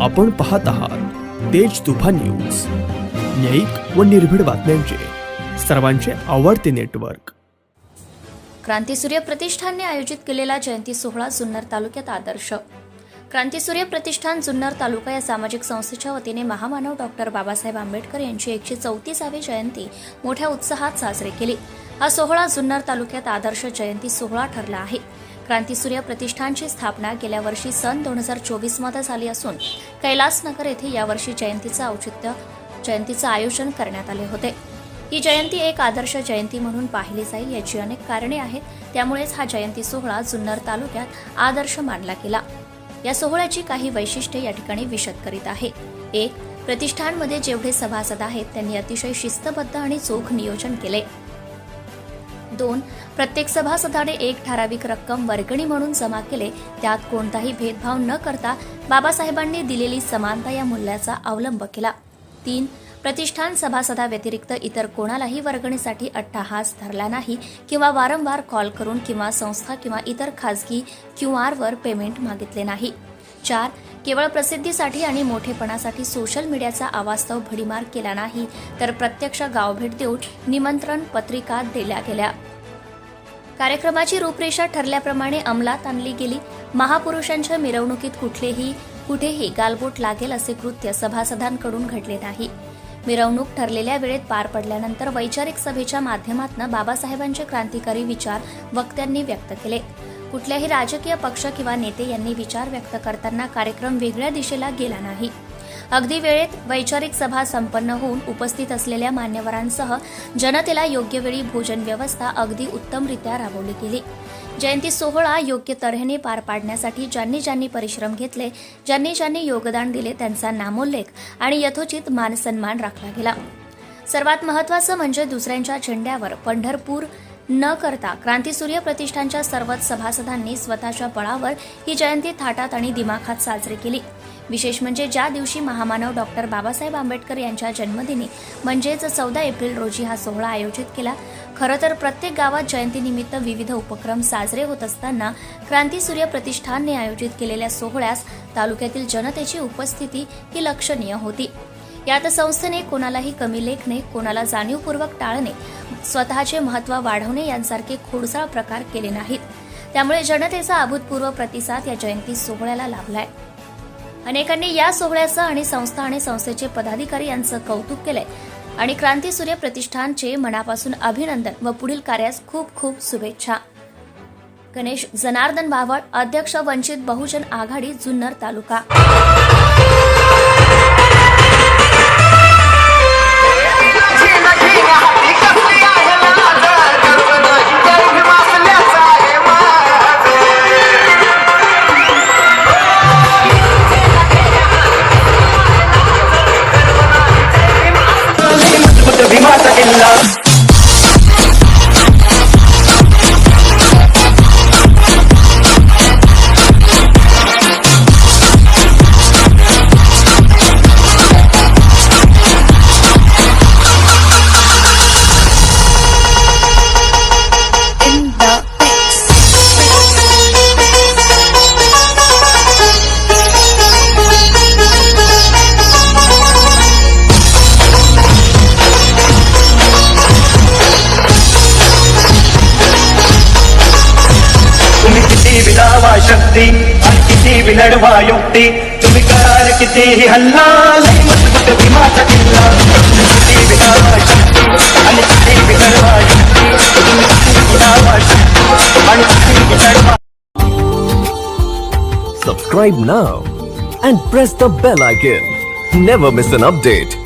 आपण पाहत आहात तेज तुफान न्यूज. न्यायिक व निर्भीड बातम्यांचे. सर्वांचे आवडते नेटवर्क. क्रांतीसूर्य प्रतिष्ठानने आयोजित केलेला जयंती सोहळा जुन्नर तालुक्यात आदर्श. क्रांतीसूर्य प्रतिष्ठान जुन्नर तालुका या सामाजिक संस्थेच्या वतीने महामानव डॉक्टर बाबासाहेब आंबेडकर यांची एकशे चौतीसावी जयंती मोठ्या उत्साहात साजरी केली. हा सोहळा जुन्नर तालुक्यात आदर्श जयंती सोहळा ठरला आहे. क्रांतीसूर्य प्रतिष्ठानची स्थापना गेल्या वर्षी सन दोन हजार चोवीसमध्ये झाली असून कैलासनगर येथे यावर्षी जयंतीचं औचित्य जयंतीचं आयोजन करण्यात आले होते. ही जयंती एक आदर्श जयंती म्हणून पाहिली जाईल याची अनेक कारणे आहेत. त्यामुळेच हा जयंती सोहळा जुन्नर तालुक्यात आदर्श मानला गेला. या सोहळ्याची काही वैशिष्ट्ये या ठिकाणी विशद करीत आहे. एक प्रतिष्ठानमध्ये जेवढे सभासद आहेत त्यांनी अतिशय शिस्तबद्ध आणि चोख नियोजन केले. दोन प्रत्येक सभासदाने एक ठराविक रक्कम वर्गणी म्हणून जमा केले. त्यात कोणताही भेदभाव न करता बाबासाहेबांनी दिलेली समानता या मूल्याचा अवलंब केला. तीन प्रतिष्ठान सभासदाव्यतिरिक्त इतर कोणालाही वर्गणीसाठी अट्टाहास धरला नाही किंवा वारंवार कॉल करून किंवा संस्था किंवा इतर खाजगी क्यू आरवर पेमेंट मागितले नाही. चार केवळ प्रसिद्धीसाठी आणि मोठेपणासाठी सोशल मीडियाचा अवास्तव भडीमार केला नाही तर प्रत्यक्ष गावभेट देऊन निमंत्रण पत्रिका दिल्या गेल्या. कार्यक्रमाची रूपरेषा ठरल्याप्रमाणे अंमलात आणली गेली. महापुरुषांच्या मिरवणुकीत कुठलेही कुठेही गालबोट लागेल असे कृत्य सभासदांकडून घडले नाही. मिरवणूक ठरलेल्या वेळेत पार पडल्यानंतर वैचारिक सभेच्या माध्यमातून बाबासाहेबांचे क्रांतिकारी विचार वक्त्यांनी व्यक्त केले. कुठल्याही राजकीय पक्ष किंवा नेते यांनी विचार व्यक्त करताना कार्यक्रम वेगळ्या दिशेला गेला नाही. अगदी वेळेत वैचारिक सभा संपन्न होऊन उपस्थित असलेल्या मान्यवरांसह जनतेला योग्य वेळी भोजन व्यवस्था अगदी उत्तमरित्या राबवली गेली. जयंती सोहळा योग्य तऱ्हेने पार पाडण्यासाठी ज्यांनी ज्यांनी परिश्रम घेतले ज्यांनी ज्यांनी योगदान दिले त्यांचा नामोल्लेख आणि यथोचित मानसन्मान राखला गेला. सर्वात महत्वाचं म्हणजे दुसऱ्यांच्या झेंड्यावर पंढरपूर न करता क्रांतीसूर्य प्रतिष्ठानच्या सर्वच सभासदांनी स्वतःच्या बळावर ही जयंती थाटात आणि दिमाखात साजरी केली. विशेष म्हणजे ज्या दिवशी महामानव डॉक्टर बाबासाहेब आंबेडकर यांच्या जन्मदिनी म्हणजेच चौदा एप्रिल रोजी हा सोहळा आयोजित केला खरं तर प्रत्येक गावात जयंतीनिमित्त विविध उपक्रम साजरे होत असताना क्रांतीसूर्य प्रतिष्ठानने आयोजित केलेल्या सोहळ्यास तालुक्यातील जनतेची उपस्थिती ही लक्षणीय होती. यात संस्थेने कोणालाही कमी लेखणे कोणाला जाणीवपूर्वक टाळणे स्वतःचे महत्त्व वाढवणे यांसारखे खोडसाळ प्रकार केले नाहीत. त्यामुळे जनतेचा अभूतपूर्व प्रतिसाद या जयंती सोहळ्याला लाभलाय. अनेकांनी या सोहळ्याचं आणि संस्था आणि संस्थेचे पदाधिकारी यांचं कौतुक केलंय. आणि क्रांतीसूर्य प्रतिष्ठानचे मनापासून अभिनंदन व पुढील कार्यास खूप खूप शुभेच्छा. गणेश जनार्दन बावळ अध्यक्ष वंचित बहुजन आघाडी जुन्नर तालुका. शक्ती किती विलढवा युक्ती तुम्ही कराल कितीही हल्ला लई मजबूत भीमाचा किल्ला किती विलावा शक्ती आणि किती विलढवा युक्ती तुम्ही किती विलावा शक्ती आणि किती विलढवा Subscribe now and press the bell icon. Never miss an update.